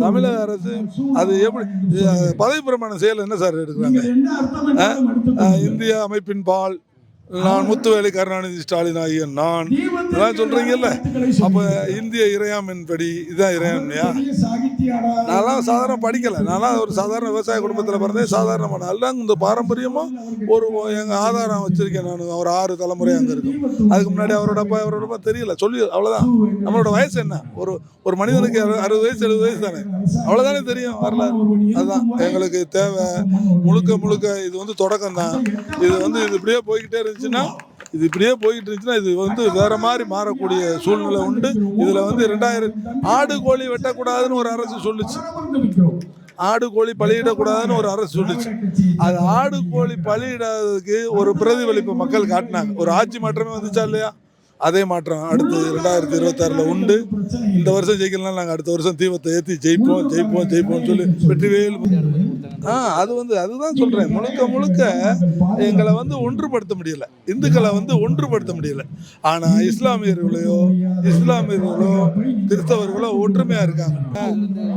தமிழக அரசு அது எப்படி பதவி பிரமாணம் செயல் என்ன சார் எடுக்கிறாங்க? இந்திய அமைப்பின் பால் நான் முத்துவேலு கருணாநிதி ஸ்டாலின் ஆகிய நான். இதெல்லாம் சொல்றீங்கல்ல? அப்ப இந்திய இறையாமின்படி இதான் இறையாண்மையா? நான்லாம் சாதாரண படிக்கல. நான்லாம் ஒரு சாதாரண விவசாய குடும்பத்தில் பிறந்தேன் சாதாரணமான எல்லாம் இந்த பாரம்பரியமா ஒரு எங்க ஆதாரம் வச்சிருக்கேன் நான். ஒரு ஆறு தலைமுறை அங்க இருக்கும் அதுக்கு முன்னாடி அவரோட அப்பா அவரோட அப்பா தெரியல. சொல்லி அவ்வளவுதான். நம்மளோட வயசு என்ன? ஒரு ஒரு மனிதனுக்கு அறு- அறுபது வயசு எழுபது வயசு தானே? அவ்வளவுதானே தெரியும்? வரலாறு அதுதான். எங்களுக்கு தேவை. முழுக்க முழுக்க இது வந்து தொடக்கம் தான் இது வந்து இது இப்படியே போய்கிட்டே இருந்துச்சுன்னா இது இப்படியே போய்கிட்டு இருந்துச்சுன்னா இது வந்து வேற மாதிரி மாறக்கூடிய சூழ்நிலை உண்டு. இதுல வந்து ரெண்டாயிரம் ஆடு கோழி வெட்டக்கூடாதுன்னு ஒரு அரசு சொல்லுச்சு. ஆடு கோழி பலியிடக்கூடாதுன்னு ஒரு அரசு சொல்லுச்சு. அது ஆடு கோழி பலியிடாததுக்கு ஒரு பிரதிபலிப்பு மக்கள் காட்டினாங்க. ஒரு ஆட்சி மாற்றமே வந்துச்சா இல்லையா? அதே மாற்றம் அடுத்து ரெண்டாயிரத்தி இருபத்தாறுல உண்டு. இந்த வருஷம் ஜெயிக்கலாம் நாங்கள் அடுத்த வருஷம் தீபத்தை ஏற்றி ஜெயிப்போம் ஜெயிப்போம் ஜெயிப்போம்னு சொல்லி வெற்றிவேல் ஆ அது வந்து அதுதான் சொல்றேன். முழுக்க முழுக்க எங்களை வந்து ஒன்றுபடுத்த முடியல. இந்துக்களை வந்து ஒன்றுபடுத்த முடியல. ஆனா இஸ்லாமியர்களையோ இஸ்லாமியர்களோ கிறிஸ்தவர்களோ ஒற்றுமையா இருக்காங்க.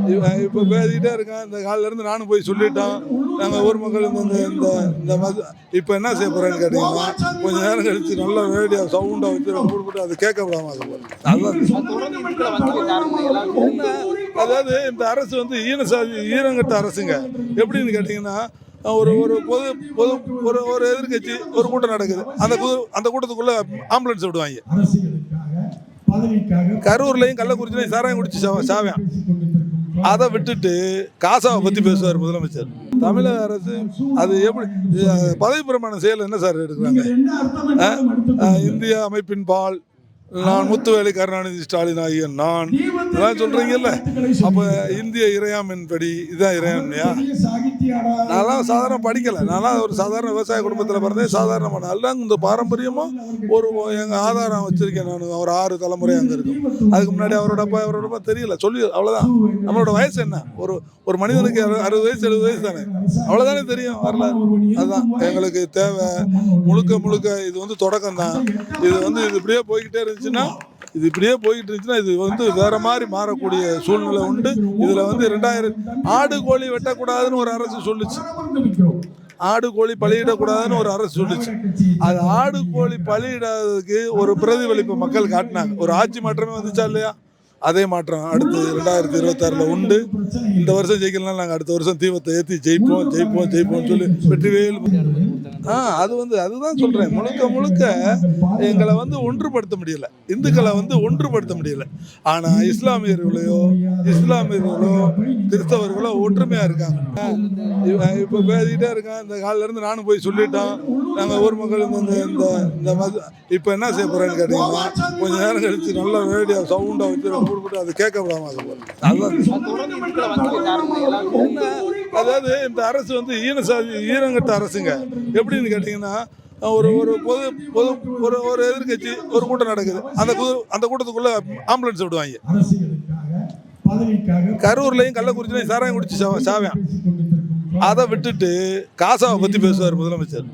இவன் இப்ப பேசிக்கிட்டே இருக்கான். இந்த காலில இருந்து நானும் போய் சொல்லிட்டோம் நாங்க ஊர் மக்கள் இந்த இந்த- இந்த மது இப்ப என்ன செய்ய போறேன்னு கேட்டீங்கன்னா கொஞ்ச நேரம் கழிச்சு நல்ல ரேடியோ சவுண்டா வச்சு போட்டு அது கேட்க விடாம அது போல. அதுதான். அதாவது இந்த அரசு வந்து ஈன சாதி ஈரங்கட்ட அரசுங்க. எப்படின்னு கேட்டிங்கன்னா ஒரு ஒரு பொது பொது ஒரு ஒரு எதிர்க்கட்சி ஒரு கூட்டம் நடக்குது. அந்த கு- அந்த கூட்டத்துக்குள்ளே ஆம்புலன்ஸ் விடுவாங்க. கரூர்லையும் கள்ளக்குறிச்சிலையும் சாராயம் குடிச்சு சா- சாவியான் அதை விட்டுட்டு காசாவை பற்றி பேசுவார் முதலமைச்சர். தமிழக அரசு அது எப்படி பதவி பிரமாணம் செயல் என்ன சார் எடுக்கிறாங்க? இந்திய அமைப்பின் பால் நான் முத்துவேலு கருணாநிதி ஸ்டாலின் ஆகிய நான். இதெல்லாம் சொல்றீங்கல்ல? அப்ப இந்திய இறையாமின்படி இதான் இறையாண்மையா நான்லாம் சாதாரண படிக்கல. நான்லாம் ஒரு சாதாரண விவசாய குடும்பத்தில் பிறந்தேன் சாதாரணமான எல்லாம் இந்த பாரம்பரியமா ஒரு எங்க ஆதாரம் வச்சிருக்கேன் நான். ஒரு ஆறு தலைமுறை அங்க இருக்கும் அதுக்கு முன்னாடி அவரோட அப்பா அவரோட அப்பா தெரியல. சொல்லி அவ்வளவுதான். நம்மளோட வயசு என்ன? ஒரு ஒரு மனிதனுக்கு அறு- அறுபது வயசு எழுபது வயசு தானே? அவ்வளவுதானே தெரியும். வரலாறு அதுதான் எங்களுக்கு தேவை. முழுக்க முழுக்க இது வந்து தொடக்கம் தான் இது வந்து இது இப்படியே போய்கிட்டே இருந்துச்சுன்னா இது இப்படியே போய்கிட்டு இருந்துச்சுன்னா இது வந்து வேற மாதிரி மாறக்கூடிய சூழ்நிலை உண்டு. இதுல வந்து ரெண்டாயிரம் ஆடு கோழி வெட்டக்கூடாதுன்னு ஒரு அரசு சொல்லுச்சு. ஆடு கோழி பலியிடக்கூடாதுன்னு ஒரு அரசு சொல்லுச்சு. அது ஆடு கோழி பலியிடாததுக்கு ஒரு பிரதிபலிப்பு மக்கள் காட்டினாங்க. ஒரு ஆட்சி மாற்றமே வந்துச்சா இல்லையா? அதே மாற்றம் அடுத்து ரெண்டாயிரத்தி இருபத்தாறுல உண்டு. இந்த வருஷம் ஜெயிக்கலாம் நாங்கள் அடுத்த வருஷம் தீபத்தை ஏற்றி ஜெயிப்போம் ஜெயிப்போம் ஜெயிப்போம்னு சொல்லி வெற்றிவேல் ஆ அது வந்து அதுதான் சொல்றேன். முழுக்க முழுக்க எங்களை வந்து ஒன்றுபடுத்த முடியல. இந்துக்களை வந்து ஒன்றுபடுத்த முடியல. ஆனா இஸ்லாமியர்களையோ இஸ்லாமியர்களோ கிறிஸ்தவர்களோ ஒற்றுமையா இருக்காங்க. இவன் இப்ப பேசிக்கிட்டே இருக்கான். இந்த காலில இருந்து நானும் போய் சொல்லிட்டோம் நாங்கள் ஊர் மக்கள் இந்த இந்த- இந்த இந்த மது இப்ப என்ன செய்ய போறேன்னு கேட்டீங்கன்னா கொஞ்சம் நேரம் கழிச்சு நல்ல ரேடியோ சவுண்டா வச்சு போட்டு அது கேட்க விடாம அது போல. அதுதான் அதாவது இந்த அரசு வந்து ஈனசாதி ஈரங்கட்ட அரசுங்க. எப்படின்னு கேட்டிங்கன்னா ஒரு ஒரு பொது பொது ஒரு ஒரு எதிர்க்கட்சி ஒரு கூட்டம் நடக்குது. அந்த அந்த கூட்டத்துக்குள்ள ஆம்புலன்ஸ் விடுவாங்க. கரூர்லையும் கள்ளக்குறிச்சிலையும் சாராயம் குடிச்சு சாவேன். அதை விட்டுட்டு காசாவை பற்றி பேசுவார் முதலமைச்சர்.